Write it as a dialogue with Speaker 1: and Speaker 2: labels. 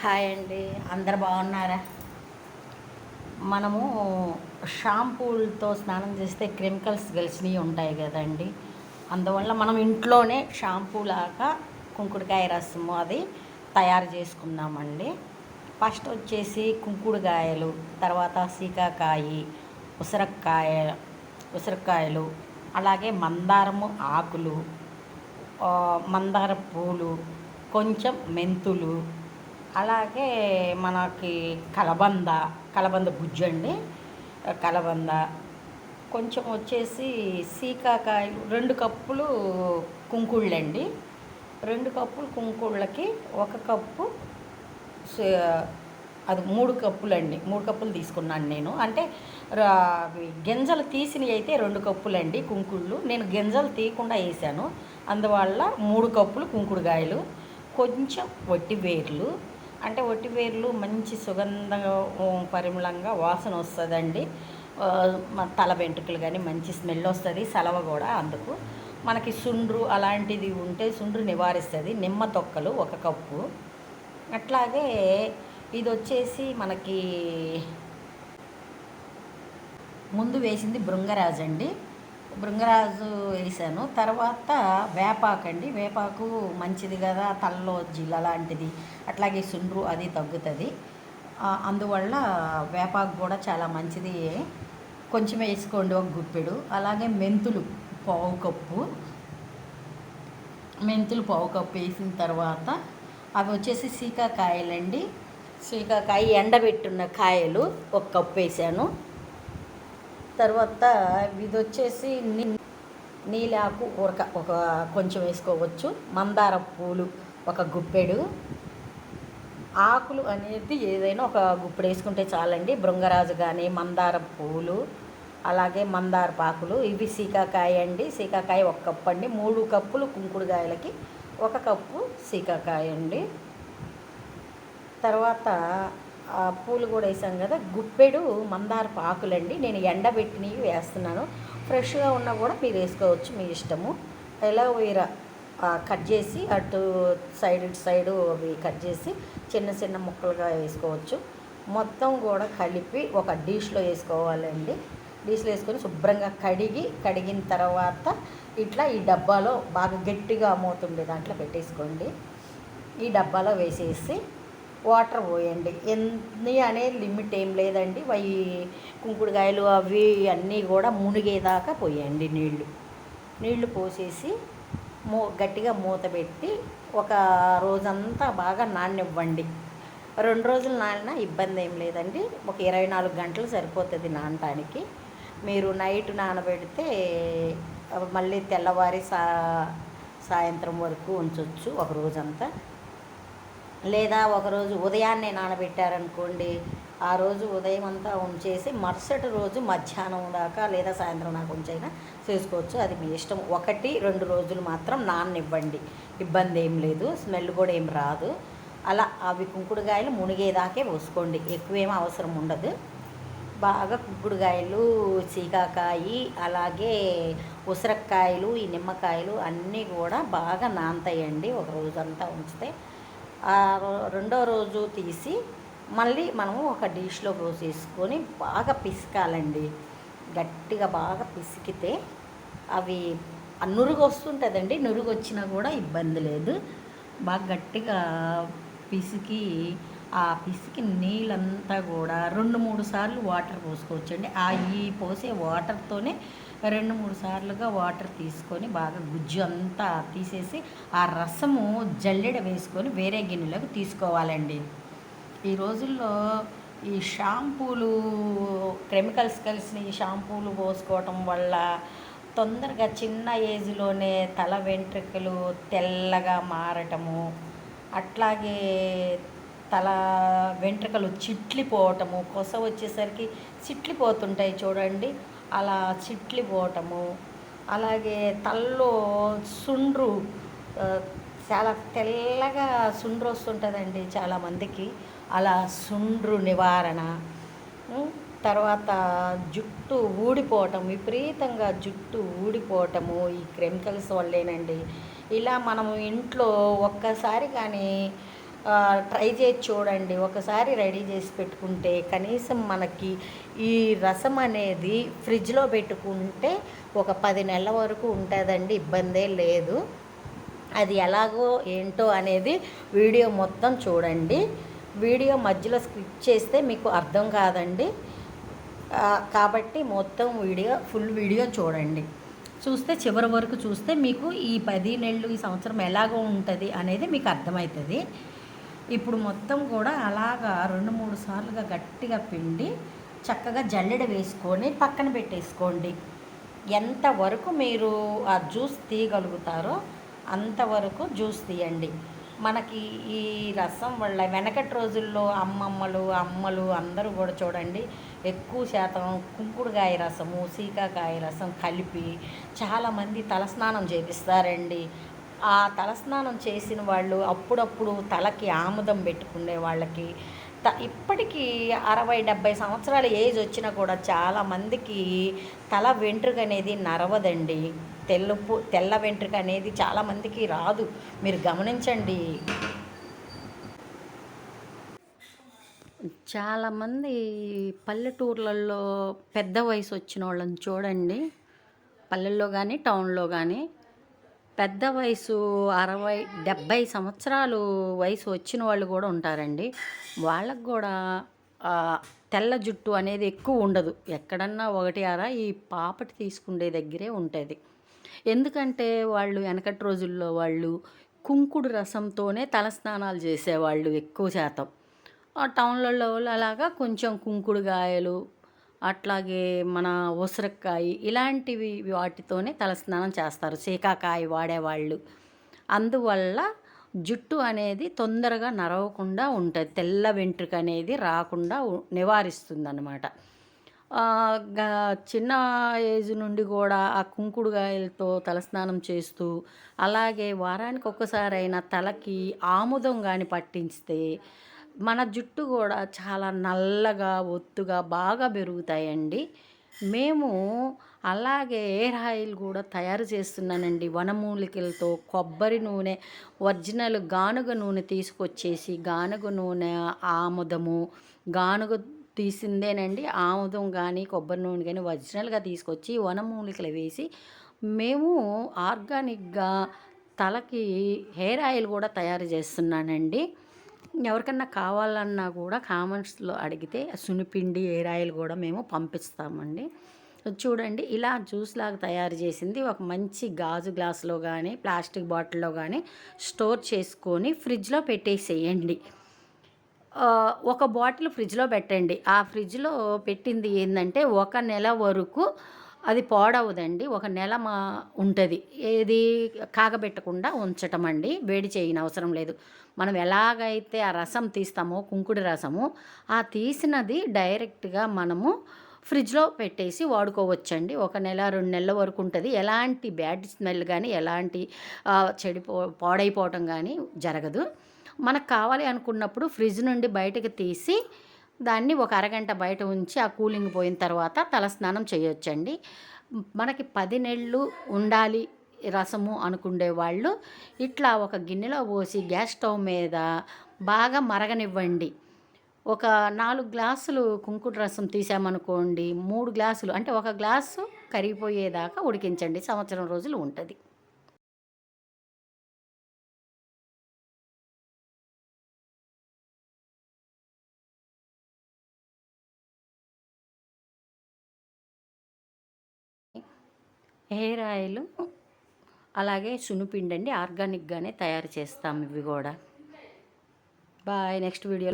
Speaker 1: Hi అండి. అందరు బాగున్నారా? మనము షాంపూలతో స్నానం చేస్తే కెమికల్స్ గెలిచినవి ఉంటాయి కదండి. అందువల్ల మనం ఇంట్లోనే షాంపూ లాగా కుంకుడుకాయ రసము అది తయారు చేసుకుందామండి. ఫస్ట్ వచ్చేసి కుంకుడుకాయలు తర్వాత సీకాకాయ ఉసిరక్కాయ ఉసిరకాయలు అలాగే మందారము ఆకులు మందార పూలు కొంచెం మెంతులు అలాగే మనకి కలబంద కలబంద గుజ్జు అండి. కలబంద. కొంచెం వచ్చేసి సీకాకాయలు రెండు కప్పులు కుంకుళ్ళండి. రెండు కప్పులు కుంకుళ్ళకి ఒక కప్పు అది మూడు కప్పులండి. మూడు కప్పులు తీసుకున్నాను నేను. అంటే రా- గింజలు తీసినవి అయితే రెండు కప్పులండి కుంకుళ్ళు. నేను గింజలు తీయకుండా వేసాను. అందువల్ల మూడు కప్పులు కుంకుడుగాయలు కొంచెం వట్టి వేర్లు అంటే వట్టి వేర్లు మంచి సుగంధ పరిమళంగా వాసన వస్తుందండి. తల వెంట్రుకలు కానీ మంచి స్మెల్ వస్తుంది సలవ కూడా అందుకు. మనకి సుండ్రు అలాంటిది ఉంటే సుండ్రు నివారిస్తుంది. నిమ్మ తొక్కలు ఒక కప్పు. అట్లాగే ఇది వచ్చేసి మనకి ముందు వేసింది బృంగరాజు అండి బృంగరాజు వేసాను తర్వాత వేపాకు అండి. వేపాకు మంచిది కదా తలలో జిల్ల లాంటిది అట్లాగే సుండ్రు అది తగ్గుతుంది. అందువల్ల వేపాకు కూడా చాలా మంచిది. కొంచెం వేసుకోండి ఒక గుప్పెడు. అలాగే మెంతులు పావు కప్పు. మెంతులు పావు కప్పు వేసిన తర్వాత అవి వచ్చేసి సీకాకాయలండి. సీకాకాయ ఎండబెట్టున్న కాయలు ఒక కప్పు వేసాను తర్వాత ఇది వచ్చేసి నీ- నీలాకు ఉరక ఒక కొంచెం వేసుకోవచ్చు. మందార పూలు ఒక గుప్పెడు. ఆకులు అనేది ఏదైనా ఒక గుప్పెడు వేసుకుంటే చాలండి. బృంగరాజు కానీ మందార పూలు అలాగే మందార పాకులు. ఇవి సీకాకాయ అండి. సీకాకాయ ఒక కప్పు అండి. మూడు కప్పులు కుంకుడుకాయలకి ఒక కప్పు సీకాకాయ అండి. తర్వాత పూలు కూడా వేసాం కదా. గుప్పెడు మందార పాకులండి. నేను ఎండబెట్టినవి వేస్తున్నాను. ఫ్రెష్గా ఉన్నా కూడా మీరు వేసుకోవచ్చు మీ ఇష్టము. ఎలా కట్ చేసి అటు సైడ్ ఇటు సైడు అవి కట్ చేసి చిన్న చిన్న ముక్కలుగా వేసుకోవచ్చు. మొత్తం కూడా కలిపి ఒక డిష్లో వేసుకోవాలండి. డిష్లో వేసుకొని శుభ్రంగా కడిగి కడిగిన తర్వాత ఇట్లా ఈ డబ్బాలో బాగా గట్టిగా అమ్ముతుండే దాంట్లో పెట్టేసుకోండి. ఈ డబ్బాలో వేసేసి వాటర్ పోయండి. ఎన్ని అనే లిమిట్ ఏం లేదండి. అవి కుంకుడుకాయలు అవి అన్నీ కూడా మునిగేదాకా పోయండి నీళ్ళు నీళ్ళు పోసేసి మూ గట్టిగా మూత పెట్టి ఒక రోజంతా బాగా నాననివ్వండి. రెండు రోజులు నానినా ఇబ్బంది ఏం లేదండి. ఒక ఇరవై నాలుగు గంటలు సరిపోతుంది నానటానికి. మీరు నైట్ నానబెడితే మళ్ళీ తెల్లవారి సా సాయంత్రం వరకు ఉంచవచ్చు ఒక రోజంతా. లేదా ఒకరోజు ఉదయాన్నే నానబెట్టారనుకోండి ఆ రోజు ఉదయం అంతా ఉంచేసి మరుసటి రోజు మధ్యాహ్నం దాకా లేదా సాయంత్రం దాకా ఉంచైనా చేసుకోవచ్చు. అది మీ ఇష్టం. ఒకటి రెండు రోజులు మాత్రం నాననివ్వండి. ఇబ్బంది ఏం లేదు. స్మెల్ కూడా ఏం రాదు. అలా అవి కుంకుడుకాయలు మునిగేదాకే పోసుకోండి. ఎక్కువేం అవసరం ఉండదు. బాగా కుంకుడుకాయలు చీకాకాయి అలాగే ఉసిరకాయలు ఈ నిమ్మకాయలు అన్నీ కూడా బాగా నానతాయండి. ఒక రోజంతా ఉంచితే రెండో రోజు తీసి మళ్ళీ మనము ఒక డిష్లో పోసేసుకొని బాగా పిసకాలండి. గట్టిగా బాగా పిసికితే అవి నురుగు వస్తుంటుందండి. నురుగు వచ్చినా కూడా ఇబ్బంది లేదు. బాగా గట్టిగా పిసికి ఆ పిసికి నీళ్ళంతా కూడా రెండు మూడు సార్లు వాటర్ పోసుకోవచ్చండి. ఆ ఈ పోసే వాటర్తోనే రెండు మూడు సార్లుగా వాటర్ తీసుకొని బాగా గుజ్జు అంతా తీసేసి ఆ రసము జల్లెడ వేసుకొని వేరే గిన్నెలోకి తీసుకోవాలండి. ఈ రోజుల్లో ఈ షాంపూలు కెమికల్స్ కలిసిన ఈ షాంపూలు పోసుకోవటం వల్ల తొందరగా చిన్న ఏజ్లోనే తల వెంట్రుకలు తెల్లగా మారటము అట్లాగే తల వెంట్రుకలు చిట్లిపోవటము కొస వచ్చేసరికి చిట్లిపోతుంటాయి చూడండి. అలా చిట్లిపోవటము అలాగే తలలో సుండ్రు చాలా తెల్లగా సుండ్రు వస్తుంటుందండి చాలామందికి. అలా సుండ్రు నివారణ తర్వాత జుట్టు ఊడిపోవటం విపరీతంగా జుట్టు ఊడిపోవటము ఈ కెమికల్స్ వల్లేనండి. ఇలా మనము ఇంట్లో ఒక్కసారి కానీ ట్రై చేసి చూడండి. ఒకసారి రెడీ చేసి పెట్టుకుంటే కనీసం మనకి ఈ రసం అనేది ఫ్రిడ్జ్లో పెట్టుకుంటే ఒక పది నెలల వరకు ఉంటుందండి. ఇబ్బందే లేదు. అది ఎలాగో ఏంటో అనేది వీడియో మొత్తం చూడండి. వీడియో మధ్యలో స్కిప్ చేస్తే మీకు అర్థం కాదండి. కాబట్టి మొత్తం వీడియో ఫుల్ వీడియో చూడండి. చూస్తే చివరి వరకు చూస్తే మీకు ఈ పది నెలలు ఈ సంవత్సరం ఎలాగో ఉంటుంది అనేది మీకు అర్థమవుతుంది. ఇప్పుడు మొత్తం కూడా అలాగా రెండు మూడు సార్లుగా గట్టిగా పిండి చక్కగా జల్లెడ వేసుకొని పక్కన పెట్టేసుకోండి. ఎంతవరకు మీరు ఆ జ్యూస్ తీయగలుగుతారో అంతవరకు జ్యూస్ తీయండి. మనకి ఈ రసం వల్ల వెనకటి రోజుల్లో అమ్మమ్మలు అమ్మలు అందరూ కూడా చూడండి ఎక్కువ శాతం కుంకుడుకాయ రసము సీకాకాయ రసం కలిపి చాలామంది తలస్నానం చేపిస్తారండి. ఆ తలస్నానం చేసిన వాళ్ళు అప్పుడప్పుడు తలకి ఆముదం పెట్టుకునే వాళ్ళకి త ఇప్పటికీ అరవై డెబ్బై సంవత్సరాల ఏజ్ వచ్చినా కూడా చాలామందికి తల వెంట్రుక అనేది నరవదండి. తెల్లుపు తెల్ల వెంట్రుక అనేది చాలామందికి రాదు. మీరు గమనించండి. చాలామంది పల్లెటూర్లలో పెద్ద వయసు వచ్చిన వాళ్ళని చూడండి. పల్లెల్లో కానీ టౌన్లో కానీ పెద్ద వయసు అరవై డెబ్భై సంవత్సరాలు వయసు వచ్చిన వాళ్ళు కూడా ఉంటారండి. వాళ్ళకు కూడా తెల్ల జుట్టు అనేది ఎక్కువ ఉండదు. ఎక్కడన్నా ఒకటి అరా ఈ పాపటి తీసుకునే దగ్గరే ఉంటుంది. ఎందుకంటే వాళ్ళు వెనకటి రోజుల్లో వాళ్ళు కుంకుడు రసంతోనే తలస్నానాలు చేసేవాళ్ళు ఎక్కువ శాతం. టౌన్లలో అలాగా కొంచెం కుంకుడు గాయలు అట్లాగే మన ఉసిరికాయ ఇలాంటివి వాటితోనే తలస్నానం చేస్తారు. సీకాకాయ వాడేవాళ్ళు. అందువల్ల జుట్టు అనేది తొందరగా నరవకుండా ఉంటుంది. తెల్ల వెంట్రుక అనేది రాకుండా నివారిస్తుంది అన్నమాట చిన్న ఏజ్ నుండి కూడా ఆ కుంకుడుగాయలతో తలస్నానం చేస్తూ అలాగే వారానికి ఒక్కసారైనా తలకి ఆముదం కానీ పట్టించితే మన జుట్టు కూడా చాలా నల్లగా ఒత్తుగా బాగా పెరుగుతాయండి. మేము అలాగే హెయిర్ ఆయిల్ కూడా తయారు చేస్తున్నానండి. వనమూలికలతో కొబ్బరి నూనె ఒరిజినల్ గానుగ నూనె తీసుకొచ్చేసి గానుగ నూనె ఆముదము గానుగ తీసిందేనండి. ఆముదం కానీ కొబ్బరి నూనె కానీ ఒరిజినల్గా తీసుకొచ్చి వనమూలికలు వేసి మేము ఆర్గానిక్గా తలకి హెయిర్ ఆయిల్ కూడా తయారు చేస్తున్నానండి. ఎవరికన్నా కావాలన్నా కూడా కామెంట్స్లో అడిగితే సునిపిండి ఏరాయిలు ఆయిల్ కూడా మేము పంపిస్తామండి. చూడండి ఇలా జ్యూస్ లాగా తయారు చేసింది. ఒక మంచి గాజు గ్లాసులో కానీ ప్లాస్టిక్ బాటిల్లో కానీ స్టోర్ చేసుకొని ఫ్రిడ్జ్లో పెట్టేసేయండి. ఒక బాటిల్ ఫ్రిడ్జ్లో పెట్టండి. ఆ ఫ్రిడ్జ్లో పెట్టింది ఏంటంటే ఒక నెల వరకు అది పాడవదండి. ఒక నెల మా ఉంటుంది. ఏది కాగబెట్టకుండా ఉంచటం అండి వేడి చేయని అవసరం లేదు. మనం ఎలాగైతే ఆ రసం తీస్తామో కుంకుడి రసము ఆ తీసినది డైరెక్ట్గా మనము ఫ్రిడ్జ్లో పెట్టేసి వాడుకోవచ్చండి. ఒక నెల రెండు నెలల వరకు ఉంటుంది. ఎలాంటి బ్యాడ్ స్మెల్ కానీ ఎలాంటి చెడిపో పాడైపోవటం కానీ జరగదు. మనకు కావాలి అనుకున్నప్పుడు ఫ్రిడ్జ్ నుండి బయటకు తీసి దాన్ని ఒక అరగంట బయట ఉంచి ఆ కూలింగ్ పోయిన తర్వాత తలస్నానం చేయొచ్చండి. మనకి పది నెలలు ఉండాలి రసము అనుకునే వాళ్ళు ఇట్లా ఒక గిన్నెలో పోసి గ్యాస్ స్టవ్ మీద బాగా మరగనివ్వండి. ఒక నాలుగు గ్లాసులు కుంకుడు రసం తీసామనుకోండి మూడు గ్లాసులు అంటే ఒక గ్లాసు కరిగిపోయేదాకా ఉడికించండి. సంవత్సరం రోజులు ఉంటుంది. హెయిర్ ఆయిల్ అలాగే సునుపిండి అండి ఆర్గానిక్గానే తయారు చేస్తాం ఇవి కూడా. Bye next video